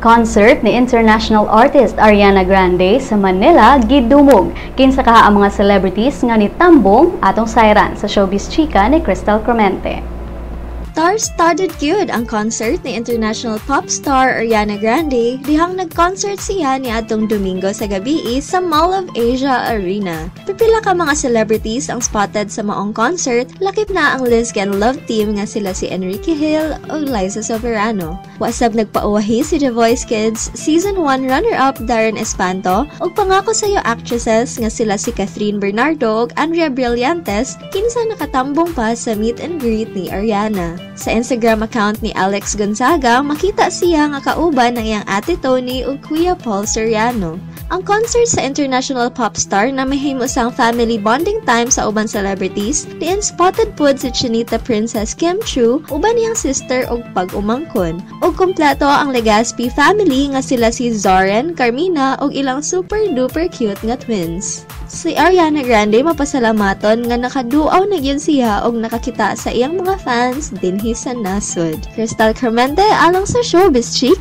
Concert ni international artist Ariana Grande sa Manila gidumog kinsa kaha ang mga celebrities nga nitambong atong sayran sa showbiz chika ni Crystal Clemente. Star-studded gyud ang concert ni international pop star Ariana Grande dihang nag-concert siya ni atong Domingo sa gabi sa Mall of Asia Arena. Pipila ka mga celebrities ang spotted sa maong concert, lakip na ang Lizcan Love Team nga sila si Enrique Hill o Liza Soberano. Wasab nagpauwahi si The Voice Kids Season 1 runner-up Darren Espanto ug pangako sa iyo actresses nga sila si Catherine Bernardo ug Andrea Brillantes kinsa nakatambong pa sa meet and greet ni Ariana. Sa Instagram account ni Alex Gonzaga, makita siya nga kauban ng iyang ate Tony ug Kuya Paul Soriano. Ang concert sa international pop star na mahimo sang family bonding time sa uban celebrities, diin spotted pod si Chinita Princess Kim Chu, uban niyang sister og pag-umangkon. Og kompleto ang Legaspi family nga sila si Zoren, Carmina og ilang super duper cute nga twins. Si Ariana Grande mapasalamaton nga nakaduaw na gyud siya og nakakita sa iyang mga fans dinhi sa nasod. Crystal Clemente along sa Showbiz Chic,